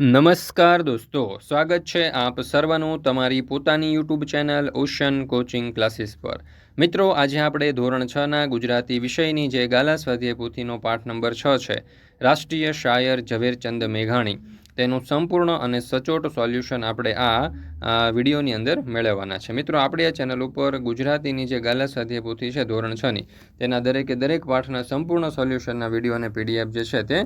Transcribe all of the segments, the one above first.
નમસ્કાર દોસ્તો, સ્વાગત છે આપ સર્વનું તમારી પોતાની YouTube channel ocean coaching classes પર. મિત્રો, આજે આપણે ધોરણ છના ગુજરાતી વિષયની જે ગાલા સ્વાધ્યાય પોથીનો પાઠ નંબર છ છે, રાષ્ટ્રીય શાયર ઝવેરચંદ મેઘાણી. તેનું સંપૂર્ણ અને સચોટ સોલ્યુશન આપણે આ વિડીયોની અંદર મેળવવાના છે. મિત્રો, આપણે આ ચેનલ ઉપર ગુજરાતીની જે ગાલા સ્વાધ્યાય પોથી છે, ધોરણ છની તેના દરેકે દરેક પાઠના સંપૂર્ણ સોલ્યુશનના વીડિયો અને પીડીએફ જે છે તે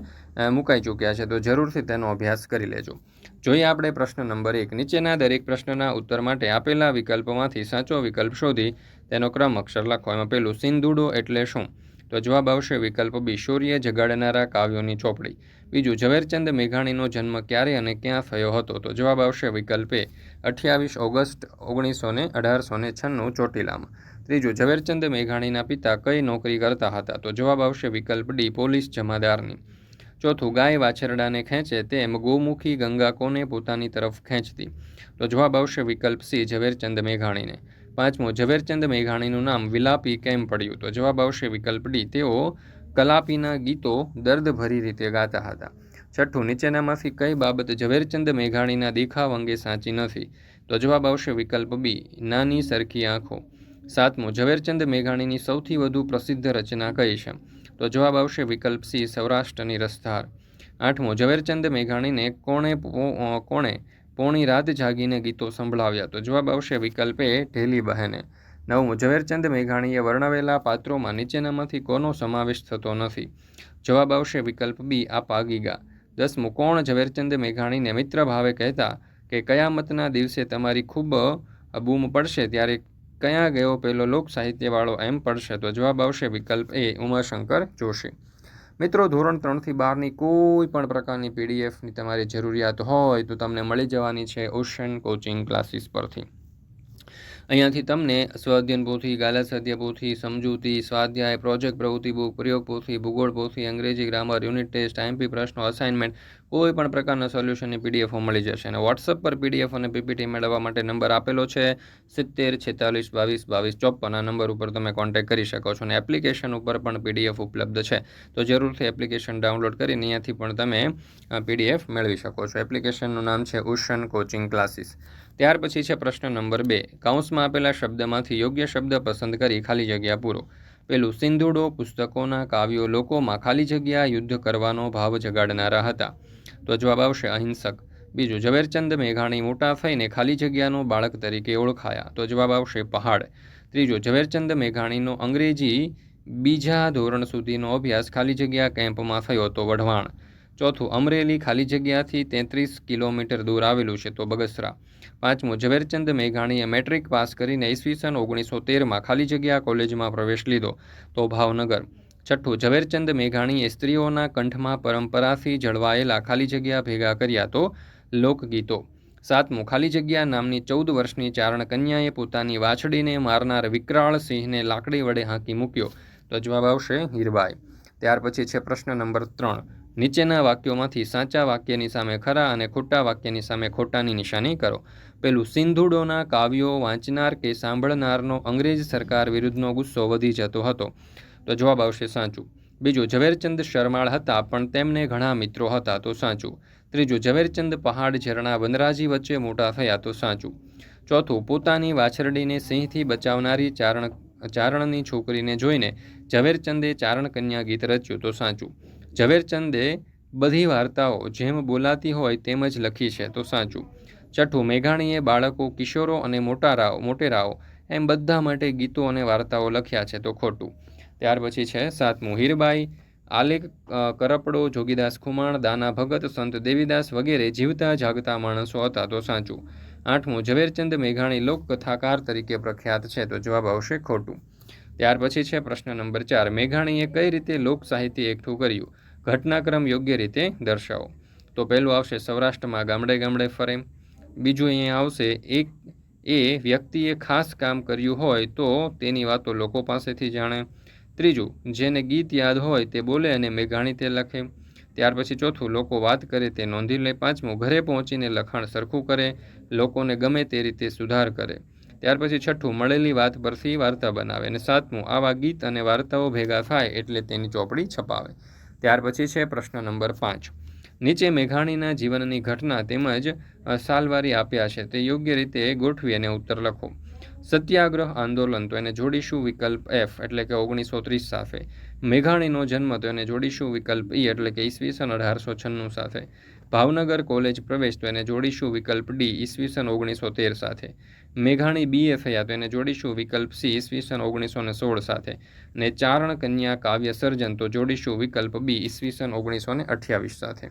મુકાઈ ચૂક્યા છે. તો જરૂરથી તેનો અભ્યાસ કરી લેજો. જોઈએ આપણે પ્રશ્ન નંબર એક. નીચેના દરેક પ્રશ્નના ઉત્તર માટે આપેલા વિકલ્પોમાંથી સાચો વિકલ્પ શોધી તેનો ક્રમ અક્ષર લખો. એમાં પેલું સિંધુડો એટલે શું? તો જવાબ આવશે, વિકલ્પ બી. શૌર્ય જગાડનારા કાવ્યોની ચોપડી. બીજું, ઝવેરચંદ મેઘાણીનો જન્મ ક્યારે અને ક્યાં થયો હતો? તો જવાબ આવશે, વિકલ્પ અઠ્યાવીસ ઓગસ્ટ ઓગણીસો ને અઢારસો ને છન્નું ચોટીલામાં. ત્રીજું, ઝવેરચંદ મેઘાણીના પિતા કઈ નોકરી કરતા હતા? તો જવાબ આવશે, વિકલ્પ ડી, પોલીસ જમાદારની. ચોથું, ગાય વાછરડાને ખેંચે તેમ ગોમુખી ગંગા કોને પોતાની તરફ ખેંચતી. તો જવાબ આવશે, વિકલ્પ સી, ઝવેરચંદ મેઘાણીને. પાંચમું, ઝવેરચંદ મેઘાણીનું નામ વિલાપી કેમ પડ્યું? તો જવાબ આવશે વિકલ્પ ડી. તેઓ કલાપીના ગીતો દર્દભરી રીતે ગાતા હતા. છઠ્ઠું, નીચેનામાંથી કઈ બાબત ઝવેરચંદ મેઘાણીના દેખાવ અંગે સાચી નથી? તો જવાબ આવશે વિકલ્પ બી, નાની સરખી આંખો. સાતમું, ઝવેરચંદ મેઘાણીની સૌથી વધુ પ્રસિદ્ધ રચના કઈ છે? તો જવાબ આવશે વિકલ્પ સી, સૌરાષ્ટ્રની રસધાર. આઠમો, ઝવેરચંદ મેઘાણીને કોણે કોણે પોણી રાત જાગીને ગીતો સંભળાવ્યા તો જવાબ આવશે વિકલ્પ એ ઢેલી બહેને. નવમું, ઝવેરચંદ મેઘાણીએ વર્ણવેલા પાત્રોમાં નીચેનામાંથી કોનો સમાવેશ થતો નથી? જવાબ આવશે વિકલ્પ બી, આ પાગીગા દસમું, કોણ ઝવેરચંદ મેઘાણીને મિત્ર ભાવે કહેતા કે કયામતના દિવસે તમારી ખૂબ બૂમ પડશે ત્યારે કયા ગયો પેલો લોક સાહિત્યવાળો એમ પડશે? તો જવાબ આવશે વિકલ્પ એ, ઉમાશંકર જોશી. મિત્રો, ધોરણ ત્રણથી બારની કોઈ પણ પ્રકારની પીડીએફની તમારી જરૂરિયાત હોય તો તમને મળી જવાની છે ઓશન કોચિંગ ક્લાસીસ પરથી. અહીંયાથી તમને સ્વાધ્યન પોથી, ગાલા પોથી, સમજૂતી, સ્વાધ્યાય, પ્રોજેક્ટ પ્રવૃત્તિ બુક, પ્રયોગ પોથી, ભૂગોળ પોથી, અંગ્રેજી ગ્રામર, યુનિટ ટેસ્ટ, આઈએમપી પ્રશ્નો, અસાઇનમેન્ટ કોઈ પણ પ્રકારના સોલ્યુશનની પીડીએફો મળી જશે. અને વોટ્સઅપ પર પીડીએફ અને પીપીટી મેળવવા માટે નંબર આપેલો છે સિત્તેર, છેતાલીસ, બાવીસ બાવીસ, ચોપન. આ નંબર ઉપર તમે કોન્ટેક્ટ કરી શકો છો. અને એપ્લિકેશન ઉપર પણ પીડીએફ ઉપલબ્ધ છે. તો જરૂરથી એપ્લિકેશન ડાઉનલોડ કરીને અહીંયાથી પણ તમે પીડીએફ મેળવી શકો છો. એપ્લિકેશનનું નામ છે ઉશન કોચિંગ ક્લાસીસ ત્યાર પછી છે પ્રશ્ન નંબર બે. કાઉન્સમાં આપેલા શબ્દમાંથી યોગ્ય શબ્દ પસંદ કરી ખાલી જગ્યા પૂરો. પેલું, સિંધુડો પુસ્તકોના કાવ્યો લોકોમાં ખાલી જગ્યા યુદ્ધ કરવાનો ભાવ જગાડનારા હતા. તો જવાબ આવશે અહિંસક. બીજું, ઝવેરચંદ મેઘાણી મોટા થઈને ખાલી જગ્યાનો બાળક તરીકે ઓળખાયા. તો જવાબ આવશે પહાડ. ત્રીજું, ઝવેરચંદ મેઘાણીનો અંગ્રેજી બીજા ધોરણ સુધીનો અભ્યાસ ખાલી જગ્યા કેમ્પમાં થયો તો વઢવાણ. ચોથું, અમરેલી ખાલી જગ્યાથી તેત્રીસ કિલોમીટર દૂર આવેલું છે તો બગસરા. પાંચમું, ઝવેરચંદ મેઘાણીએ મેટ્રિક પાસ કરીને ઈસવીસન ઓગણીસો તેરમાં ખાલી જગ્યા કોલેજમાં પ્રવેશ લીધો તો ભાવનગર. છઠ્ઠું, ઝવેરચંદ મેઘાણીએ સ્ત્રીઓના કંઠમાં પરંપરાથી જળવાયેલા ખાલી જગ્યા ભેગા કર્યા તો લોકગીતો. સાતમું, ખાલી જગ્યા નામની ચૌદ વર્ષની ચારણ કન્યાએ પોતાની વાછડીને મારનાર વિકરાળ સિંહને લાકડી વડે હાંકી મૂક્યો. તો જવાબ આવશે હીરબાઈ. ત્યાર પછી છે પ્રશ્ન નંબર ત્રણ. નીચેના વાક્યોમાંથી સાચા વાક્યની સામે ખરા અને ખોટા વાક્યની સામે ખોટાની નિશાની કરો. પેલું, સિંધુડોના કાવ્યો વાંચનાર કે સાંભળનારનો અંગ્રેજ સરકાર વિરુદ્ધનો ગુસ્સો વધી જતો હતો. તો જવાબ આવશે સાચું. બીજું, ઝવેરચંદ શરમાળ હતા, પણ તેમને ઘણા મિત્રો હતા, તો સાચું. ત્રીજું, ઝવેરચંદ પહાડ ઝરણા વનરાજી વચ્ચે મોટા થયા, તો સાચું. ચોથું, પોતાની વાછરડીને સિંહથી બચાવનારી ચારણ, ચારણની છોકરીને જોઈને ઝવેરચંદે ચારણ કન્યા ગીત રચ્યું, તો સાચું. ઝવેરચંદે બધી વાર્તાઓ જેમ બોલાતી હોય તેમ જ લખી છે, તો સાચું. છઠ્ઠું, મેઘાણીએ બાળકો, કિશોરો અને મોટારાઓ, મોટેરાઓ એમ બધા માટે ગીતો અને વાર્તાઓ લખ્યા છે, તો ખોટું. ત્યાર પછી છે સાતમું હીરબાઈ આલેખ કરપડો, જોગીદાસ ખુમાણ, દાના ભગત, સંત દેવીદાસ વગેરે જીવતા જાગતા માણસો હતા. તો સાચું. આઠમું, ઝવેરચંદ મેઘાણી લોકકથાકાર તરીકે પ્રખ્યાત છે. તો જવાબ આવશે ખોટું. ત્યાર પછી છે પ્રશ્ન નંબર ચાર. મેઘાણીએ કઈ રીતે લોક સાહિત્ય એકઠું કર્યું? ઘટનાક્રમ યોગ્ય રીતે દર્શાવો. તો પહેલું આવશે સૌરાષ્ટ્રમાં ગામડે ગામડે ફરે. બીજું અહીંયા આવશે એક, એ વ્યક્તિએ ખાસ કામ કર્યું હોય તો તેની વાતો લોકો પાસેથી જાણે. ત્રીજું, જેને ગીત યાદ હોય તે બોલે અને મેઘાણી તે લખે. ત્યાર પછી ચોથું, લોકો વાત કરે તે નોંધી લે. પાંચમું, ઘરે પહોંચીને લખાણ સરખું કરે, લોકોને ગમે તે રીતે સુધાર કરે. ત્યાર પછી છઠ્ઠું, મળેલી વાત પરથી વાર્તા બનાવે અને સાતમું, આવા ગીત અને વાર્તાઓ ભેગા થાય એટલે તેની ચોપડી છપાવે. ત્યાર પછી છે પ્રશ્ન નંબર પાંચ. નીચે મેઘાણીના જીવનની ઘટના તેમજ સાલવારી આપ્યા છે તે યોગ્ય રીતે ગોઠવી અને ઉત્તર લખો. સત્યાગ્રહ આંદોલન તો એને જોડીશું વિકલ્પ એફ એટલે કે ઓગણીસો ત્રીસ સાથે. મેઘાણીનો જન્મ તો એને જોડીશું વિકલ્પ ઈ એટલે કે ઈસવીસન અઢારસો છન્નું સાથે. ભાવનગર કોલેજ પ્રવેશ તો એને જોડીશું વિકલ્પ ડી ઈસવીસન ઓગણીસો તેર સાથે. મેઘાણી બી એ થયા તો એને જોડીશું વિકલ્પ સી ઈસવીસન ઓગણીસો ને સોળ સાથે. ને ચારણ કન્યા કાવ્ય સર્જન તો જોડીશું વિકલ્પ બી ઈસવીસન ઓગણીસો ને અઠ્યાવીસ સાથે.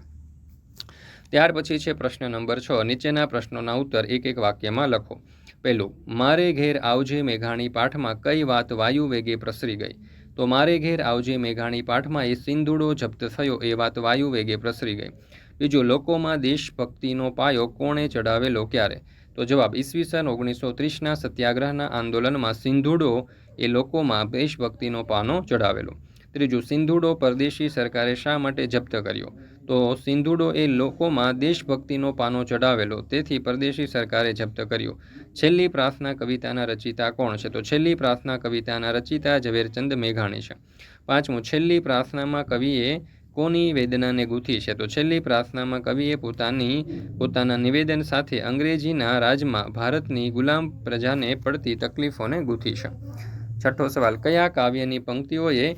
ત્યાર પછી છે પ્રશ્ન નંબર છ. નીચેના પ્રશ્નોના ઉત્તર એક એક વાક્યમાં લખો. પહેલું મારે ઘેર આવજે મેઘાણી પાઠમાં કઈ વાત વાયુ વેગે પ્રસરી ગઈ. તો, મારે ઘેર આવજે મેઘાણી પાઠમાં એ સિંધુડો જપ્ત થયો, એ વાત વાયુ વેગે પ્રસરી ગઈ. બીજું, લોકોમાં દેશભક્તિનો પાયો કોણે ચડાવેલો ક્યારે? તો જવાબ, ઈસવીસન ઓગણીસો ત્રીસના સત્યાગ્રહના આંદોલનમાં સિંધુડો એ લોકોમાં દેશભક્તિનો પાનો ચડાવેલો ત્રીજું, સિંધુડો પરદેશી સરકારે શા માટે જપ્ત કર્યો? તો સિંધુડો એ લોકોમાં દેશભક્તિનો પાનો ચઢાવેલો. તેથી પરદેશી સરકારે જપ્ત કર્યો. છેલ્લી પ્રાર્થના કવિતાના રચિતા કોણ છે? તો છેલ્લી પ્રાર્થના કવિતાના રચિતા ઝવેરચંદ મેઘાણી છે. પાંચમું, છેલ્લી પ્રાર્થનામાં કવિએ કોની વેદનાને ગૂંથી છે? તો છેલ્લી પ્રાર્થનામાં કવિએ પોતાની, પોતાના નિવેદન સાથે અંગ્રેજીના રાજમાં ભારતની ગુલામ પ્રજાને પડતી તકલીફોને ગૂંથી છે. છઠ્ઠો સવાલ, કયા કાવ્યની પંક્તિઓએ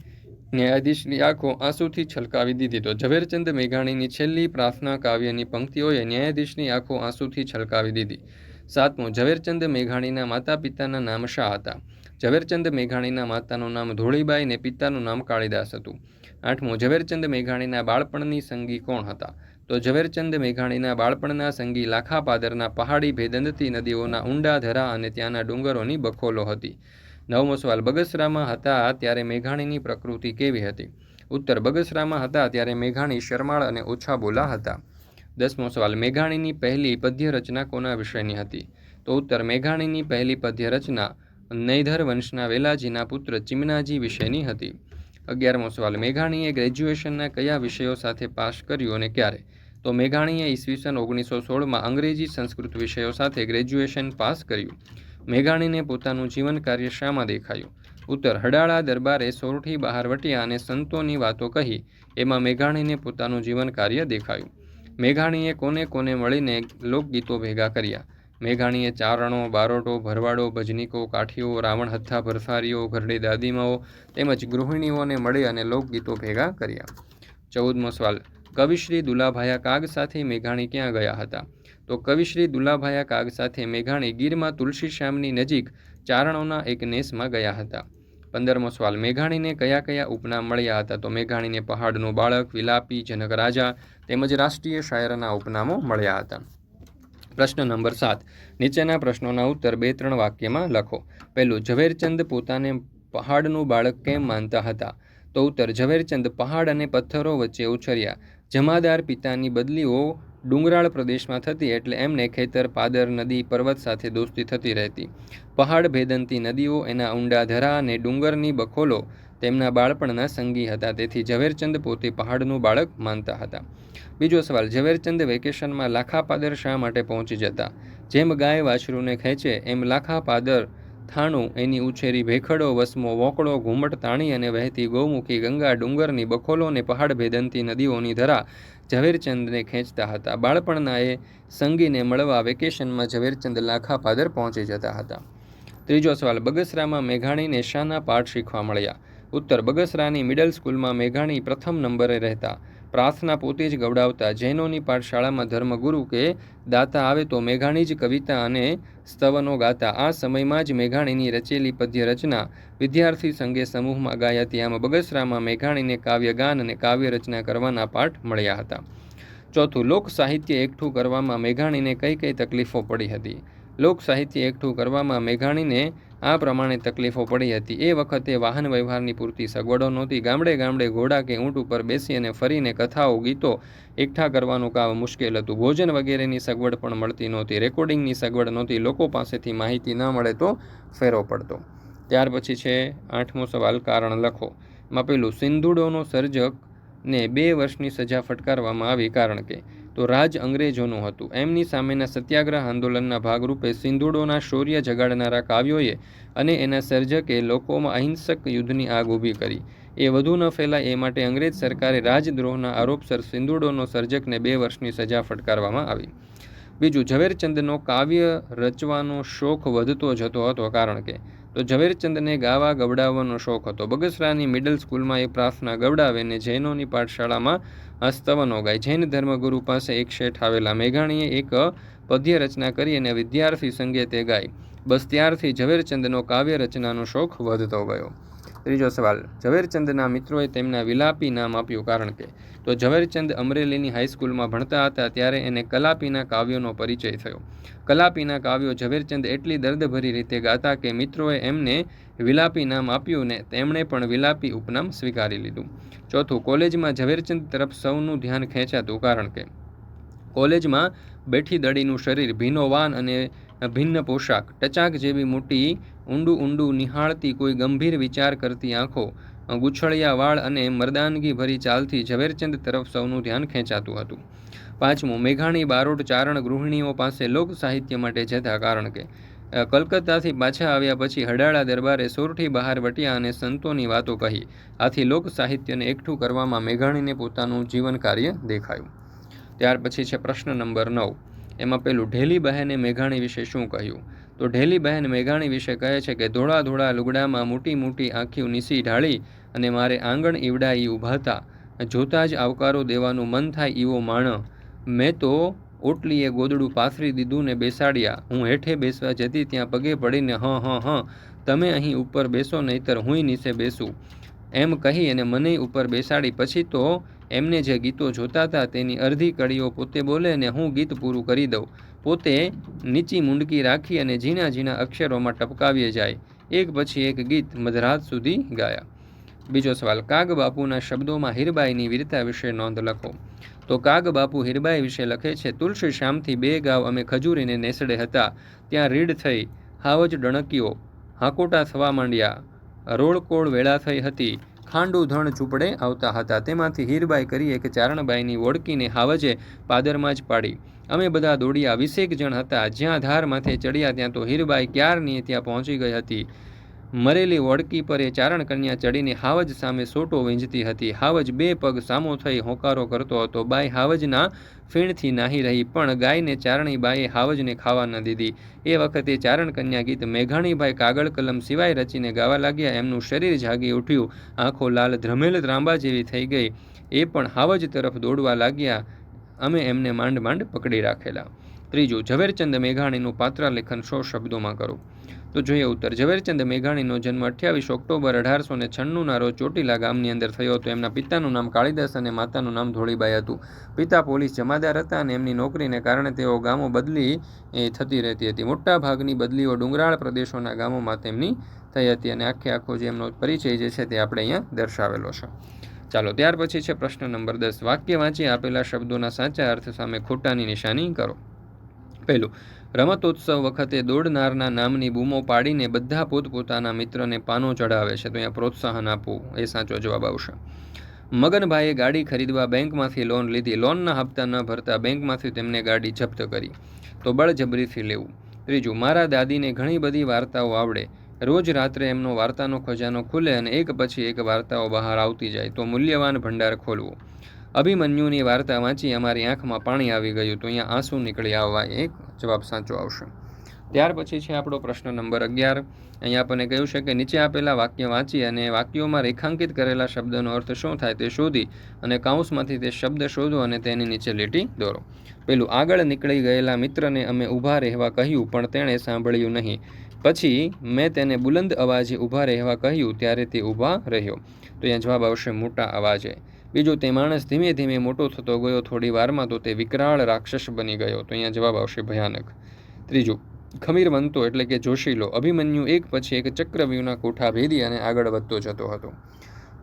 ન્યાયાધીશની આંખો આંસુથી છલકાવી દીધી તો ઝવેરચંદ મેઘાણીની છેલ્લી પ્રાર્થના કાવ્યની પંક્તિઓએ ન્યાયાધીશની આંખો આંસુથી છલકાવી દીધી. સાતમું, ઝવેરચંદ મેઘાણીના માતા પિતાના નામ શાહ હતા. ઝવેરચંદ મેઘાણીના માતાનું નામ ધોળીબાઈ ને પિતાનું નામ કાળીદાસ હતું. આઠમું, ઝવેરચંદ મેઘાણીના બાળપણની સંગી કોણ હતા? તો ઝવેરચંદ મેઘાણીના બાળપણના સંગી લાખા પાદરના પહાડી ભેદંતી નદીઓના ઊંડા ધરા અને ત્યાંના ડુંગરોની બખોલો હતી. નવમો સવાલ, બગસરામાં હતા ત્યારે મેઘાણીની પ્રકૃતિ કેવી હતી? ઉત્તર, બગસરામાં હતા ત્યારે મેઘાણી શરમાળ અને ઓછા બોલા હતા. દસમો સવાલ, મેઘાણીની પહેલી પદ્ય રચના કોના વિષયની હતી? તો ઉત્તર, મેઘાણીની પહેલી પદ્ય રચના નૈધર વંશના વેલાજીના પુત્ર ચિમનાજી વિષયની હતી. અગિયારમો સવાલ, મેઘાણીએ ગ્રેજ્યુએશનના કયા વિષયો સાથે પાસ કર્યું અને ક્યારે? તો મેઘાણીએ ઈસવીસન ઓગણીસો સોળમાં અંગ્રેજી સંસ્કૃત વિષયો સાથે ગ્રેજ્યુએશન પાસ કર્યું. મેઘાણીને પોતાનું જીવન કાર્ય શામાં દેખાયું. ઉત્તર હડાળા દરબારે સોરઠી બહાર વટ્યા અને સંતોની વાતો કહી એમાં મેઘાણીને પોતાનું જીવન કાર્ય દેખાયું. મેઘાણીએ કોને કોને મળીને લોકગીતો ભેગા કર્યા. મેઘાણીએ ચારણો, બારોટો, ભરવાડો, ભજનીકો, કાઠીઓ, રાવણ હથ્થા, ભરસારીઓ, ઘરડી દાદીમાઓ તેમજ ગૃહિણીઓને મળી અને લોકગીતો ભેગા કર્યા. ચૌદમો સવાલ. કવિશ્રી દુલાભાયા કાગ સાથે મેઘાણી ક્યાં ગયા હતા? તો કવિશ્રી દુલાભાયા કાગ સાથે મેઘાણી ગીરમાં તુલસી શ્યામની નજીક ચારણોના એક નેસમાં ગયા હતા. પંદરમો સવાલ, મેઘાણીને કયા કયા ઉપનામ મળ્યા હતા? તો મેઘાણીને પહાડનું બાળક, વિલાપી, જનક રાજા તેમજ રાષ્ટ્રીય શાયરના ઉપનામો મળ્યા હતા. પ્રશ્ન નંબર સાત, નીચેના પ્રશ્નોના ઉત્તર બે ત્રણ વાક્યમાં લખો. પહેલું, ઝવેરચંદ પોતાને પહાડનું બાળક કેમ માનતા હતા? તો ઉત્તર, ઝવેરચંદ પહાડ અને પથ્થરો વચ્ચે ઉછર્યા. જમાદાર પિતાની બદલીઓ ડુંગરાળ પ્રદેશમાં થતી એટલે એમને ખેતર, પાદર, નદી, પર્વત સાથે દોસ્તી થતી રહેતી. પહાડ ભેદંતી નદીઓ, એના ઊંડા ધરા અને ડુંગરની બખોલો તેમના બાળપણના સંગી હતા, તેથી ઝવેરચંદ પોતે પહાડનું બાળક માનતા હતા. બીજો સવાલ, ઝવેરચંદ વેકેશનમાં લાખા પાદર શા માટે પહોંચી જતા? જેમ ગાય વાછરૂને ખેંચે, એમ લાખા પાદર થાણું, એની ઉછેરી ભેખડો, વસમો, વોકળો, ઘૂમટ તાણી અને વહેતી ગૌમુખી ગંગા ડુંગરની બખોલો અને પહાડ ભેદંતી નદીઓની ધરા ઝવેરચંદને ખેંચતા હતા. બાળપણના એ સંગીને મળવા વેકેશનમાં ઝવેરચંદ લાખા પાદર પહોંચી જતા હતા. ત્રીજો સવાલ, બગસરામાં મેઘાણીને શાના પાઠ શીખવા મળ્યા? ઉત્તર, બગસરાની મિડલ સ્કૂલમાં મેઘાણી પ્રથમ નંબરે રહેતા. પ્રાર્થના પોતે જ ગવડાવતા. જૈનોની પાઠશાળામાં ધર્મગુરુ કે દાતા આવે તો મેઘાણી જ કવિતા અને સ્તવનો ગાતા આ સમયમાં જ મેઘાણીની રચેલી પદ્ય રચના વિદ્યાર્થી સંઘે સમૂહમાં ગાઈ હતી આમ બગસરામાં મેઘાણીને કાવ્યગાન અને કાવ્ય રચના કરવાના પાઠ મળ્યા હતા. ચોથું, લોક સાહિત્ય એકઠું કરવામાં મેઘાણીને કઈ કઈ તકલીફો પડી હતી? લોક સાહિત્ય એકઠું કરવામાં મેઘાણીને આ પ્રમાણે તકલીફો પડી હતી. એ વખતે વાહન વ્યવહારની પૂરતી સગવડો નહોતી. ગામડે ગામડે ઘોડા કે ઊંટ ઉપર બેસી અને ફરીને કથાઓ, ગીતો એકઠા કરવાનું કામ મુશ્કેલ હતું. ભોજન વગેરેની સગવડ પણ મળતી નહોતી. રેકોર્ડિંગની સગવડ નહોતી. લોકો પાસેથી માહિતી ન મળે તો ફેરો પડતો. ત્યાર પછી છે, આઠમો સવાલ કારણ લખો. માં પેલું સિંધુડોનો સર્જકને બે વર્ષની સજા ફટકારવામાં આવી કારણ કે તો રાજ અંગ્રેજોનું હતું. એમની સામેના સત્યાગ્રહ આંદોલનના ભાગરૂપે સિંધુડોના શૌર્ય જગાડનારા કાવ્યોએ અને એના સર્જકે લોકોમાં અહિંસક યુદ્ધની આગ ઊભી કરી. એ વધુ ન ફેલાય એ માટે અંગ્રેજ સરકારે રાજદ્રોહના આરોપસર સિંદુડોનો સર્જકને બે વર્ષની સજા ફટકારવામાં આવી. બીજું, ઝવેરચંદનો કાવ્ય રચવાનો શોખ વધતો જતો હતો કારણ કે તો ઝવેરચંદને ગાવા ગવડાવવાનો શોખ હતો. બગસરાની મિડલ સ્કૂલમાં એ પ્રાર્થના ગવડાવે ને જૈનોની પાઠશાળામાં હસ્તવનો ગાય. જૈન ધર્મગુરુ પાસે એક શેઠ આવેલા. મેઘાણીએ એક પદ્ય રચના કરી અને વિદ્યાર્થી સંગે તે ગાય. બસ ત્યારથી ઝવેરચંદનો કાવ્ય રચનાનો શોખ વધતો ગયો. ત્રીજો સવાલ, ઝવેરચંદના મિત્રોએ તેમના વિલાપી નામ આપ્યું કારણ કે? તો ઝવેરચંદ અમરેલીની હાઈસ્કૂલમાં ભણતા હતા ત્યારે એને કલાપીના કાવ્યોનો પરિચય થયો. કલાપીના કાવ્યો ઝવેરચંદ એટલી દર્દભરી રીતે ગાતા કે મિત્રોએ એમને વિલાપી નામ આપ્યું ને તેમણે પણ વિલાપી ઉપનામ સ્વીકારી લીધું. ચોથું, કોલેજમાં ઝવેરચંદ તરફ સૌનું ધ્યાન ખેંચાતું કારણ કે? કોલેજમાં બેઠી દડીનું શરીર ભીનોવાન અને ભિન્ન પોશાક, ટચાક જેવી મોટી, ઊંડું ઊંડું નિહાળતી કોઈ ગંભીર વિચાર કરતી આંખો, ગુછળિયા વાળ અને મરદાનગી ભરી ચાલથી ઝવેરચંદ તરફ સૌનું ધ્યાન ખેંચાતું હતું. પાંચમું, મેઘાણી બારોટ ચારણ ગૃહિણીઓ પાસે લોક સાહિત્ય માટે જતા કારણ કે કલકત્તાથી પાછા આવ્યા પછી હડાળા દરબારે સોરઠી બહાર વટ્યા અને સંતોની વાતો કહી. આથી લોક સાહિત્યને એકઠું કરવામાં મેઘાણીને પોતાનું જીવન કાર્ય દેખાયું. ત્યાર પછી છે પ્રશ્ન નંબર નવ. એમાં પેલું ઢેલી બહેને મેઘાણી વિશે શું કહ્યું? તો ઢેલી બહેન મેઘાણી વિશે કહે છે કે ધોળા ધોળા લુગડામાં મોટી મોટી આંખીઓ નીસી ઢાળી અને મારે આંગણ ઈવડાઈ ઊભાતા જોતા જ આવકારો દેવાનું મન થાય એવો માણ. મેં તો ઓટલીએ ગોદડું પાથરી દીધું ને બેસાડ્યા. હું હેઠે બેસવા જતી ત્યાં પગે પડીને હ હ હ, તમે અહીં ઉપર બેસો નહીતર હુંય નીચે બેસું. એમ કહી અને મને ઉપર બેસાડી. પછી તો એમને જે ગીતો જોતા હતા તેની અડધી કડીઓ પોતે બોલે અને હું ગીત પૂરું કરી દઉં. પોતે નીચી મુંડકી રાખી અને ઝીણા ઝીણા અક્ષરોમાં ટપકાવીએ જાય. એક પછી એક ગીત મધરાત સુધી ગાયા. બીજો સવાલ, કાગ બાપુના શબ્દોમાં હીરબાઈની વીરતા વિશે નોંધ લખો. તો કાગ બાપુ હીરબાઈ વિશે લખે છે, તુલસી શ્યામથી બે ગાવ અમે ખજૂરીને નેસડે હતા. ત્યાં રીડ થઈ, હાવજ ડણકીઓ, હાકોટા થવા માંડ્યા. રોળકોળ વેળા થઈ હતી. ખાંડુ ધણ ઝૂંપડે આવતા હતા. તેમાંથી હીરબાઈ કરી એક ચારણબાઈની ઓળકીને હાવજે પાદરમાં જ પાડી. અમે બધા દોડ્યા વીસેક જણ હતા. જ્યાં ધાર માથે ચડ્યા ત્યાં તો હીરબાઈ ક્યારની ત્યાં પહોંચી ગઈ હતી? મરેલી વડકી પર એ ચારણ કન્યા ચડીને હાવજ સામે સોટો વીંજતી હતી. હાવજ બે પગ સામો થઈ હોકારો કરતો હતો. બાઈ હાવજના ફીણથી નાહી રહી, પણ ગાયને ચારણી બાઈએ હાવજને ખાવા ન દીધી. એ વખતે ચારણ કન્યા ગીત મેઘાણીભાઈ કાગળ કલમ સિવાય રચીને ગાવા લાગ્યા. એમનું શરીર જાગી ઉઠ્યું. આંખો લાલ ધ્રમેલ ત્રાંબા જેવી થઈ ગઈ. એ પણ હાવજ તરફ દોડવા લાગ્યા. અમે એમને માંડ માંડ પકડી રાખેલા. ત્રીજું, ઝવેરચંદ મેઘાણીનું પાત્રાલેખન સો શબ્દોમાં કરો. તો જોઈએ ઉત્તર. ઝવેરચંદ મેઘાણીનો જન્મ અઠ્યાવીસ ઓક્ટોબર અઢારસો ને છન્નુંના રોજ ચોટીલા ગામની અંદર થયો હતો. એમના પિતાનું નામ કાળીદાસ અને માતાનું નામ ધોળીબાઈ હતું. પિતા પોલીસ જમાદાર હતા અને એમની નોકરીને કારણે તેઓ ગામો બદલી, એ, થતી રહેતી હતી. મોટા ભાગની બદલીઓ ડુંગરાળ પ્રદેશોના ગામોમાં તેમની થઈ હતી અને આખે આખો જે એમનો પરિચય જે છે તે આપણે અહીંયા દર્શાવેલો છે. ચાલો, ત્યાર પછી છે પ્રશ્ન નંબર દસ. વાક્ય વાંચી આપેલા શબ્દોના સાચા અર્થ સામે ખોટાની નિશાની કરો. પહેલું રમતોત્સવ વખતે દોડનારના નામની બૂમો પાડીને બધા પોતપોતાના મિત્રને પાનો ચઢાવે છે. તો અહીંયા પ્રોત્સાહન આપવું એ સાચો જવાબ આવશે. મગનભાઈએ ગાડી ખરીદવા બેંકમાંથી લોન લીધી. લોનના હપ્તા ન ભરતા બેંકમાંથી તેમને ગાડી જપ્ત કરી. તો બળજબરીથી લેવું. ત્રીજું, મારા દાદીને ઘણી બધી વાર્તાઓ આવડે. રોજ રાત્રે એમનો વાર્તાનો ખજાનો ખુલે અને એક પછી એક વાર્તાઓ બહાર આવતી જાય. તો મૂલ્યવાન ભંડાર ખોલવો. અભિમન્યુની વાર્તા વાંચી અમારી આંખમાં પાણી આવી ગયું તો અહીંયા આંસુ નીકળી આવવા એક જવાબ સાચો આવશે. ત્યાર પછી છે આપણો પ્રશ્ન નંબર અગિયાર. અહીંયા આપણને કહ્યું છે કે નીચે આપેલા વાક્ય વાંચી અને વાક્યોમાં રેખાંકિત કરેલા શબ્દનો અર્થ શું થાય તે શોધી અને કાઉન્સમાંથી તે શબ્દ શોધો અને તેની નીચે લીટી દોરો. પેલું, આગળ નીકળી ગયેલા મિત્રને અમે ઊભા રહેવા કહ્યું, પણ તેણે સાંભળ્યું નહીં. પછી મેં તેને બુલંદ અવાજે ઊભા રહેવા કહ્યું, ત્યારે તે ઊભા રહ્યો. તો અહીંયા જવાબ આવશે, મોટા અવાજે. બીજું તે માણસ ધીમે ધીમે મોટો થતો ગયો, થોડી વારમાં તો તે વિકરાળ રાક્ષસ બની ગયો તો અહીંયા જવાબ આવશે ભયાનક. ત્રીજું ખમીરવંતો એટલે કે જોશીલો અભિમન્યુ એક પછી એક ચક્રવ્યૂહના કોઠા ભેદી અને આગળ વધતો જતો હતો.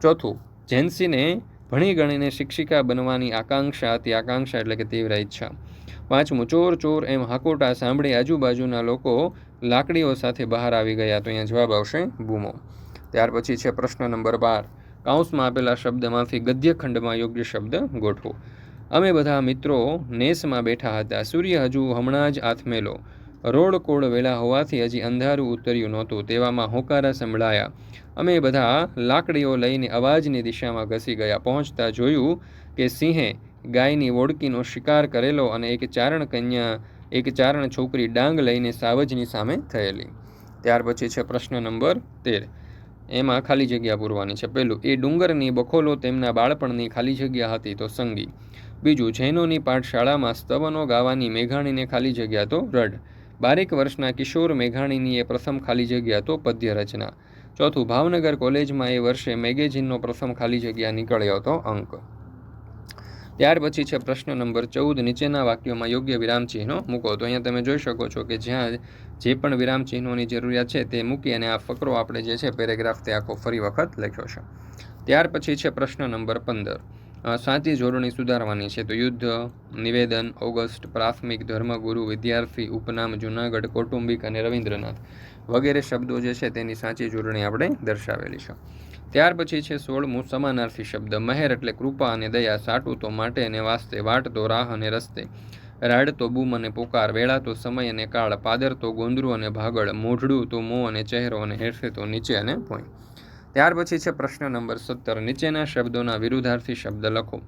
ચોથું, જેન્સીને ભણી ગણીને શિક્ષિકા બનવાની આકાંક્ષા હતી. આકાંક્ષા એટલે કે તીવ્ર ઈચ્છા. પાંચમું, ચોર ચોર એમ હાકોટા સાંભળી આજુબાજુના લોકો લાકડીઓ સાથે બહાર આવી ગયા તો અહીંયા જવાબ આવશે બૂમો. ત્યાર પછી છે પ્રશ્ન નંબર બાર. કાઉન્સમાં આપેલા શબ્દમાંથી ગદ્યખંડમાં યોગ્ય શબ્દ ગોઠવો. અમે બધા મિત્રો નેસમાં બેઠા હતા. સૂર્ય હજુ હમણાં જ આથમેલો. રોડ કોડ વેલા હોવાથી હજી અંધારું ઉતર્યું નહોતું. તેવામાં હોકારા સંભળાયા. અમે બધા લાકડીઓ લઈને અવાજની દિશામાં ઘસી ગયા. પહોંચતા જોયું કે સિંહે ગાયની ઓળકીનો શિકાર કરેલો અને એક ચારણ કન્યા એક ચારણ છોકરી ડાંગ લઈને સાવજની સામે થયેલી. ત્યાર પછી છે પ્રશ્ન નંબર તેર. એમાં ખાલી જગ્યા પૂરવાની છે. પહેલું, એ ડુંગરની બખોલો તેમના બાળપણની ખાલી જગ્યા હતી તો સંગી. બીજું, જૈનોની પાઠશાળામાં સ્તવનો ગાવાની મેઘાણીને ખાલી જગ્યા તો રડ બારેક વર્ષના કિશોર મેઘાણીની એ પ્રથમ ખાલી જગ્યા તો પદ્ય રચના ચોથું, ભાવનગર કોલેજમાં એ વર્ષે મેગેઝિનનો પ્રથમ ખાલી જગ્યા નીકળ્યો હતો અંક. ત્યાર પછી છે પ્રશ્ન નંબર ચૌદ, નીચેના વાક્યોમાં યોગ્ય વિરામચિહ્નો મૂકો. તો અહીંયા તમે જોઈ શકો છો કે જ્યાં જે પણ વિરામચિહ્નોની જરૂરિયાત છે તે મૂકી અને આ ફકરો આપણે જે છે પેરેગ્રાફ તે આખો ફરી વખત લખ્યો છે. ત્યાર પછી છે પ્રશ્ન નંબર પંદર. સાચી જોડણી સુધારવાની છે. તો યુદ્ધ, નિવેદન, ઓગસ્ટ, પ્રાથમિક, ધર્મગુરુ, વિદ્યાર્થી, ઉપનામ, જુનાગઢ, કૌટુંબિક અને રવિન્દ્રનાથ વગેરે શબ્દો જે છે તેની સાચી જોડણી આપણે દર્શાવેલી છે. ત્યાર પછી છે સોળમું સમાનાર્થી શબ્દ. મહેર એટલે કૃપા અને દયા, સાટું તો માટે અને વાસ્તે, વાટ તો રાહ અને રસ્તે, રાડ તો બૂમ અને પોકાર, વેળા તો સમય અને કાળ, પાદર તો ગોંદરું અને ભાગળ, મોઢડું તો મોં અને ચહેરો અને હેઠે તો નીચે અને પોઈ ત્યાર પછી છે પ્રશ્ન નંબર સત્તર. નીચેના શબ્દોના વિરુદ્ધાર્થી શબ્દ લખો.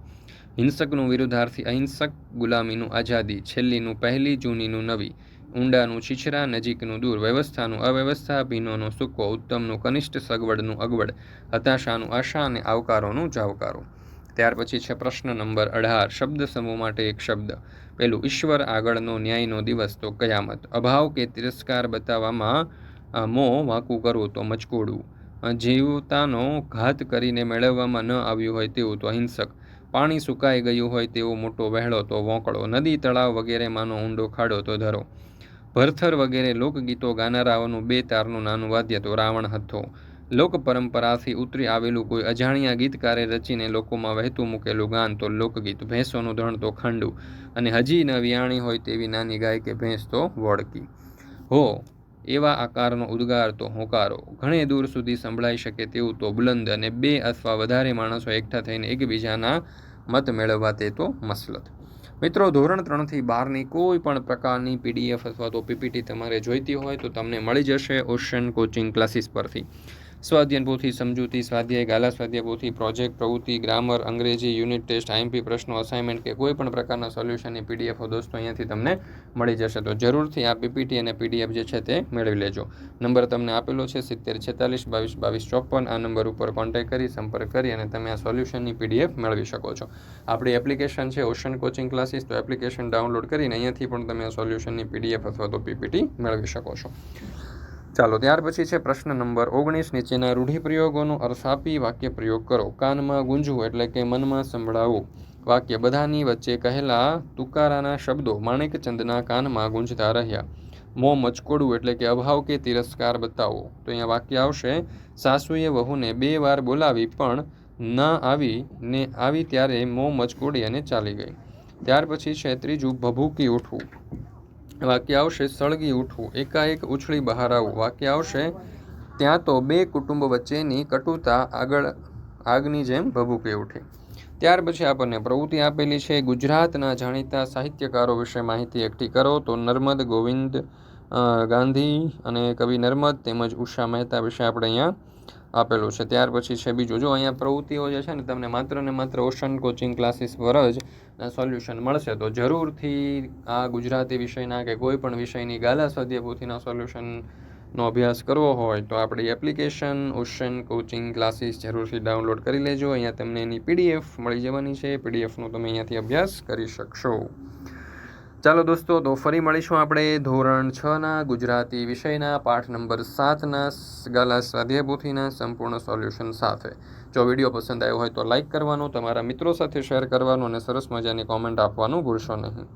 હિંસકનું વિરુદ્ધાર્થી અહિંસક ગુલામીનું આઝાદી, છેલ્લીનું પહેલી, જૂનીનું નવી. ઊંડાનું છીછરા, નજીકનું દૂર, વ્યવસ્થાનું અવ્યવસ્થા, ભીનોનો સૂકો, ઉત્તમનું કનિષ્ઠ સગવડનું અગવડ, હતાશાનું આશા અને આવકારોનું જાવકારો ત્યાર પછી છે પ્રશ્ન નંબર અઢાર, શબ્દ સમૂહ માટે એક શબ્દ. પેલું, ઈશ્વર આગળનો ન્યાયનો દિવસ, તો કયામત. અભાવ કે તિરસ્કાર બતાવવામાં મો વાંકું કરવું તો મચકોડવું. જીવતાનો ઘાત કરીને મેળવવામાં ન આવ્યું હોય તેવું તો અહિંસક. પાણી સુકાઈ ગયું હોય તેવો મોટો વહેળો તો વોંકળો. નદી, તળાવ વગેરેમાંનો ઊંડો ખાડો તો ધરો. ભરથર વગેરે લોકગીતો ગાનારાઓનું બે તારનું નાનું વાદ્ય તો રાવણ હતો. લોક પરંપરાથી ઉતરી આવેલું કોઈ અજાણ્યા ગીતકારે રચીને લોકોમાં વહેતું મૂકેલું ગાન તો લોકગીત, ભેંસોનું ધણ તો ખંડું, અને હજી ન વિયાણી હોય તેવી નાની ગાય કે ભેંસ તો વળકી. હો, એવા આકારનો ઉદ્ગાર તો હોંકારો. ઘણે દૂર સુધી સંભળાઈ શકે તેવું તો બુલંદ અને બે અથવા વધારે માણસો એકઠા થઈને એકબીજાના મત મેળવવા તે તો મસલત. મિત્રો, ધોરણ ત્રણથી બારની કોઈ પણ પ્રકારની પીડીએફ અથવા તો પીપીટી તમારે જોઈતી હોય તો તમને મળી જશે ઓશન કોચિંગ ક્લાસીસ પરથી. સ્વાધ્યન પોથી સમજૂતી, સ્વાધ્યાય ગાલા, સ્વાધ્યાય પોથી પ્રોજેક્ટ પ્રવૃત્તિ ગ્રામર અંગ્રેજી યુનિટ ટેસ્ટ આઈએમપી પ્રશ્નો અસાઇનમેન્ટ કે કોઈ પણ પ્રકારના સોલ્યુશનની પીડીએફ દોસ્તો અહીંયાથી તમને મળી જશે. તો જરૂરથી આ પીપીટી અને પીડીએફ જે છે તે મેળવી લેજો. નંબર તમને આપેલો છે સિત્તેર છેતાલીસ, બાવીસ બાવીસ, ચોપન. આ નંબર ઉપર કોન્ટેક્ટ કરી, સંપર્ક કરી અને તમે આ સોલ્યુશનની પીડીએફ મેળવી શકો છો. આપણી એપ્લિકેશન છે ઓશન કોચિંગ ક્લાસીસ તો એપ્લિકેશન ડાઉનલોડ કરીને અહીંયાથી પણ તમે આ સોલ્યુશનની પીડીએફ અથવા તો પીપીટી મેળવી શકો છો. ચાલો, ત્યાર પછી છે પ્રશ્ન નંબર ઓગણીસ. નીચેના રૂઢિપ્રયોગોનો અર્થ આપી વાક્ય પ્રયોગ કરો. કાનમાં ગુંજવું એટલે કે મનમાં સંભળાવવું. વાક્ય બધાની વચ્ચે કહેલા તુકારાના શબ્દો માણેકચંદના કાનમાં ગુંજતા રહ્યા. મોં મચકોડવું એટલે કે અભાવ કે તિરસ્કાર બતાવવો. તો અહીંયા વાક્ય આવશે, સાસુએ વહુને બે વાર બોલાવી, પણ ન આવી ને આવી ત્યારે મોં મચકોડી અને ચાલી ગઈ. ત્યાર પછી છે ત્રીજું, ભભૂકી ઉઠવું. વાક્ય આવશે, સળગી ઉઠવું. એકાએક ઉછળી બહાર આવવું. વાક્ય આવશે, ત્યાં તો બે કુટુંબ વચ્ચેની કટુતા આગળ, આગની જેમ ભભૂકે ઉઠી. ત્યાર પછી આપણને પ્રવૃત્તિ આપેલી છે, ગુજરાતના જાણીતા સાહિત્યકારો વિશે માહિતી એકઠી કરો તો નર્મદ ગોવિંદ ગાંધી અને કવિ નર્મદ તેમજ ઉષા મહેતા વિશે આપણે અહીંયા આપેલું છે. ત્યાર પછી છે બીજું, જો અહીંયા પ્રવૃત્તિઓ જે છે ને તમને માત્ર ને માત્ર ઓશન કોચિંગ ક્લાસીસ પર જ સોલ્યુશન મળશે, તો જરૂરથી આ ગુજરાતી વિષયના કે કોઈ પણ વિષયની ગાલા સદ્ય પોથીના સોલ્યુશનનો અભ્યાસ કરવો હોય, તો આપણી એપ્લિકેશન ઓશન કોચિંગ ક્લાસીસ જરૂરથી ડાઉનલોડ કરી લેજો. અહીંયા તમને એની પીડીએફ મળી જવાની છે. પીડીએફનો તમે અહીંયાથી અભ્યાસ કરી શકશો. ચાલો દોસ્તો, તો ફરી મળીશું આપણે ધોરણ છના ગુજરાતી વિષયના પાઠ નંબર સાતના ગાલા સ્વાધ્યાય સંપૂર્ણ સોલ્યુશન સાથે. જો વીડિયો પસંદ આવ્યો હોય તો લાઇક કરવાનો, તમારા મિત્રો સાથે શેર કરવાનું અને સરસ મજાની કોમેન્ટ આપવાનું ભૂલશો નહીં.